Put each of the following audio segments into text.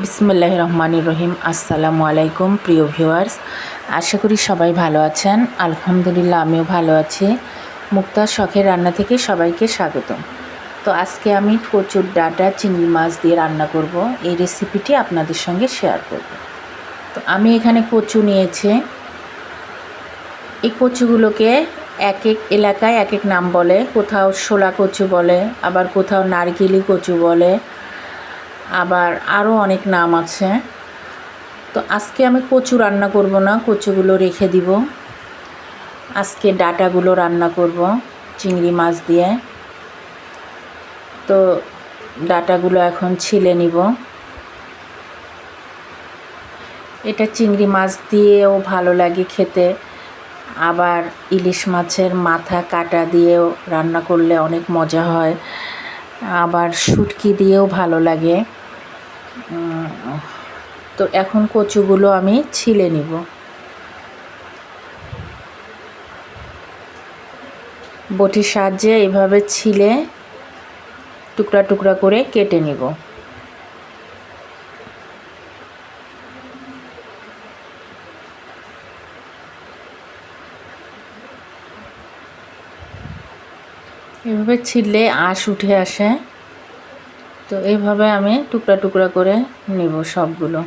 বিসমুল্লাহ রহমান রহিম আসসালামু আলাইকুম প্রিয় ভিউয়ার্স। আশা করি সবাই ভালো আছেন। আলহামদুলিল্লাহ, আমিও ভালো আছি। মুক্তার শখের রান্না থেকে সবাইকে স্বাগতম। তো আজকে আমি কচুর ডাটা, চিংড়ি মাছ দিয়ে রান্না করব। এই রেসিপিটি আপনাদের সঙ্গে শেয়ার করব। তো আমি এখানে কচু নিয়েছি। এই কচুগুলোকে এক এক এলাকায় এক এক নাম বলে। কোথাও শোলা কচু বলে, আবার কোথাও নারকেলি কচু বলে আবার আরও অনেক নাম আছে। তো আজকে আমি কচু রান্না করব না, কচুগুলো রেখে দিব। আজকে ডাটাগুলো রান্না করব চিংড়ি মাছ দিয়ে। তো ডাটাগুলো এখন ছিলে নিব। এটা চিংড়ি মাছ দিয়েও ভালো লাগে খেতে। আবার ইলিশ মাছের মাথা কাটা দিয়েও রান্না করলে অনেক মজা হয়। আবার শুটকি দিয়েও ভালো লাগে। তো এখন কচুগুলো আমি ছিলে নিব। বটির সাহায্যে এভাবে ছিলে টুকরা টুকরা করে কেটে নিব। এভাবে ছিলে আঁশ উঠে আসে। তো এইভাবে আমি টুকরা টুকরা করে নিব সবগুলো।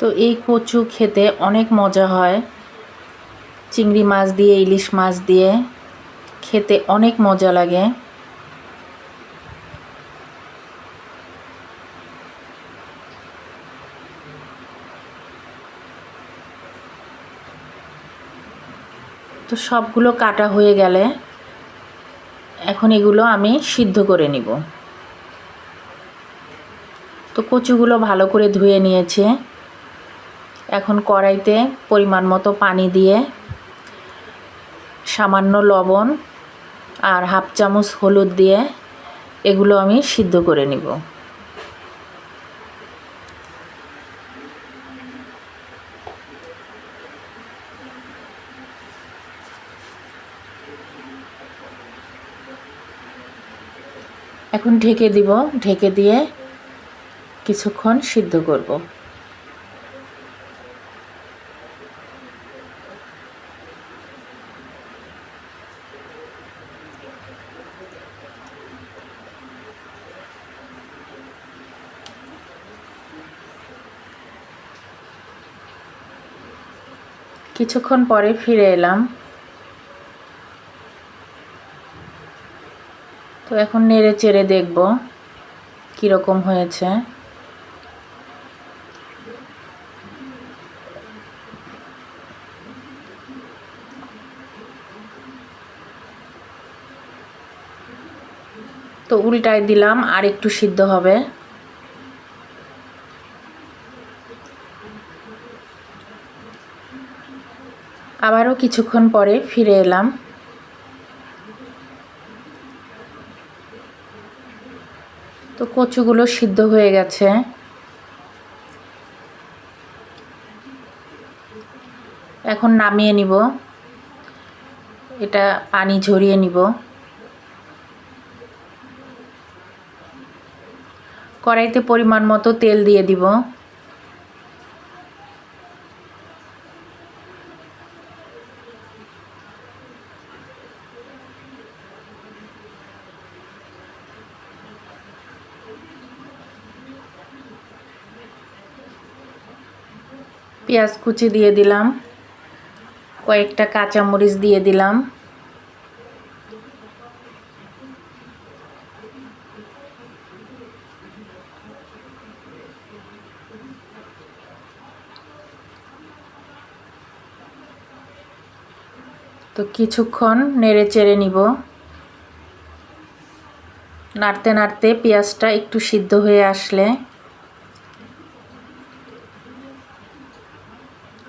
তো এই কচু খেতে অনেক মজা হয়। চিংড়ি মাছ দিয়ে, ইলিশ মাছ দিয়ে খেতে অনেক মজা লাগে। তো সবগুলো কাটা হয়ে গেলে এখন এগুলো আমি সিদ্ধ করে নিব। তো কচুগুলো ভালো করে ধুয়ে নিয়েছে। এখন কড়াইতে পরিমাণ মতো পানি দিয়ে সামান্য লবণ আর হাফ চামচ হলুদ দিয়ে এগুলো আমি সিদ্ধ করে নিব। এখন ঢেকে দিব। ঢেকে দিয়ে কিছুক্ষণ সিদ্ধ করব। কিছুক্ষণ পরে ফিরে এলাম। তো এখন নেড়ে চেড়ে দেখব কীরকম হয়েছে। তো উল্টায় দিলাম, আর একটু সিদ্ধ হবে। আবারও কিছুক্ষণ পরে ফিরে এলাম। তো কচুগুলো সিদ্ধ হয়ে গেছে। এখন নামিয়ে নিব। এটা পানি ঝরিয়ে নিব। কড়াইতে পরিমাণ মতো তেল দিয়ে দিব। পেঁয়াজ কুচি দিয়ে দিলাম। কয়েকটা কাঁচামরিচ দিয়ে দিলাম। তো কিছুক্ষণ নেড়ে চেড়ে নিব। নাড়তে নাড়তে পেঁয়াজটা একটু সিদ্ধ হয়ে আসলে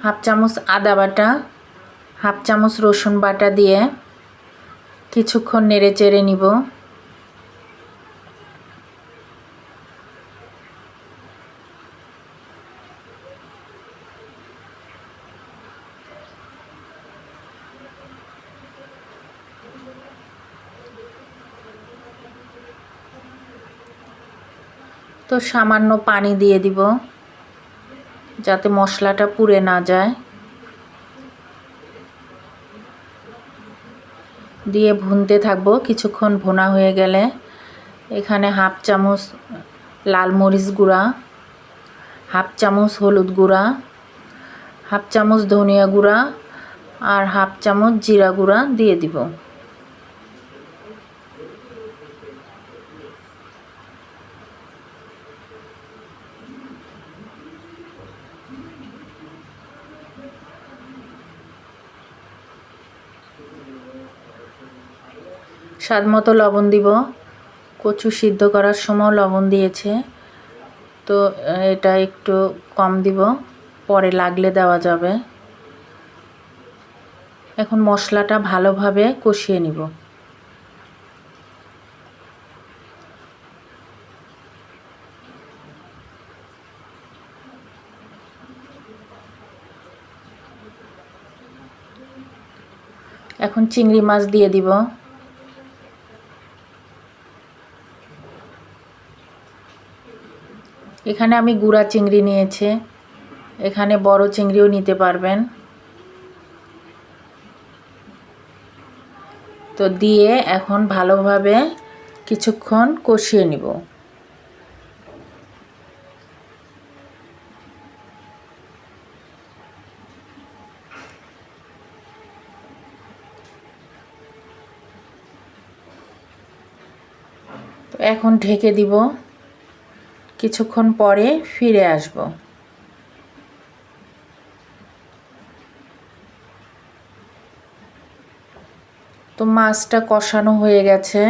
হাফ চামচ আদা বাটা, হাফ চামচ রসুন বাটা দিয়ে কিছুক্ষণ নেড়ে চেড়ে নিব। তো সামান্য পানি দিয়ে দিব। যাতে মশলাটা পুড়ে না যায়। দিয়ে ভুনতে থাকব। কিছুক্ষণ ভোনা হয়ে গেলে এখানে হাফ চামচ লাল মরিচ গুঁড়া, হাফ চামচ হলুদ গুঁড়া, হাফ চামচ ধনিয়া গুঁড়া আর হাফ চামচ জিরা গুঁড়া দিয়ে দিব। স্বাদ মতো লবণ দিব। কচু সিদ্ধ করার সময় লবণ দিয়েছে। তো, এটা একটু কম দিব। পরে লাগলে দেওয়া যাবে। এখন মশলাটা ভালোভাবে কষিয়ে নিব। এখন চিংড়ি মাছ দিয়ে দিব। এখানে আমি গুড়া চিংড়ি নিয়েছি। এখানে বড় চিংড়িও নিতে পারবেন। তো দিয়ে এখন ভালোভাবে কিছুক্ষণ কষিয়ে নিব। এখন ঢেকে দিব। কিছুক্ষণ পরে ফিরে আসব। তো মাছটা কষানো হয়ে গেছে।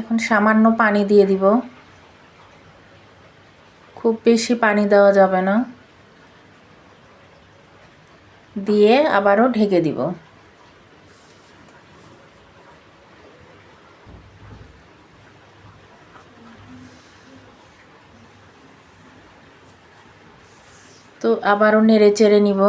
এখন সামান্য পানি দিয়ে দিব। খুব বেশি পানি দেওয়া যাবে না। দিয়ে আবারও ঢেকে দিব। তো আবারও নেড়ে চেড়ে নিব।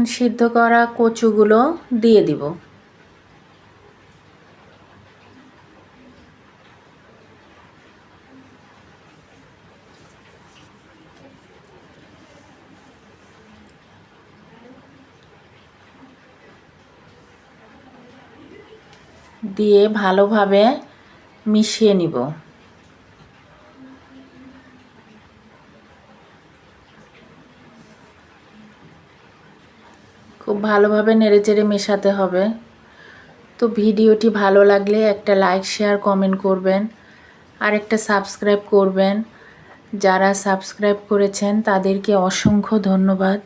এখন সিদ্ধ করা কচুগুলো দিয়ে দিব। দিয়ে ভালোভাবে মিশিয়ে নিব। ভালোভাবে নেড়েচেড়ে মেশাতে হবে। তো ভিডিওটি ভালো লাগলে একটা লাইক শেয়ার কমেন্ট করবেন। আর একটা সাবস্ক্রাইব করবেন। যারা সাবস্ক্রাইব করেছেন, তাদেরকে অসংখ্য ধন্যবাদ।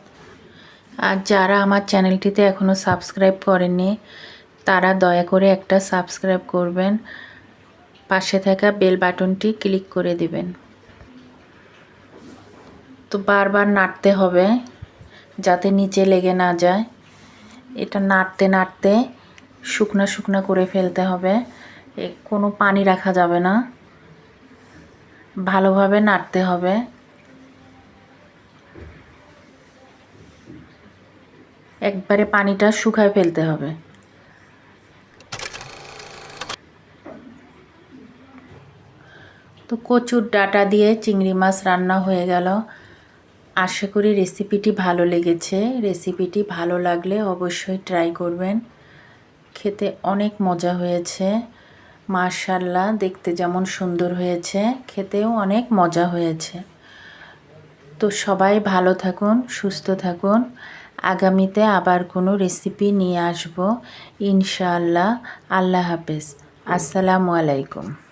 আর যারা আমার চ্যানেলটিতে এখনও সাবস্ক্রাইব করেননি, তারা দয়া করে একটা সাবস্ক্রাইব করবেন। পাশে থাকা বেল বাটনটি ক্লিক করে দিবেন। তো বারবার নাড়তে হবে, যাতে নিচে লেগে না যায়। এটা নাড়তে নাড়তে শুকনা শুকনা করে ফেলতে হবে। কোনো পানি রাখা যাবে না। ভালোভাবে নাড়তে হবে। একবারে পানিটা শুকায় ফেলতে হবে। তো কচুর ডাটা দিয়ে চিংড়ি মাছ রান্না হয়ে গেল। আশা করি রেসিপিটি ভালো লেগেছে। রেসিপিটি ভালো লাগলে অবশ্যই ট্রাই করবেন। খেতে অনেক মজা হয়েছে। মার্শাল্লাহ দেখতে যেমন সুন্দর হয়েছে, খেতেও অনেক মজা হয়েছে। তো সবাই ভালো থাকুন, সুস্থ থাকুন। আগামীতে আবার কোনো রেসিপি নিয়ে আসব। ইনশাআল্লাহ, আল্লাহ হাফেজ। আসসালামু আলাইকুম।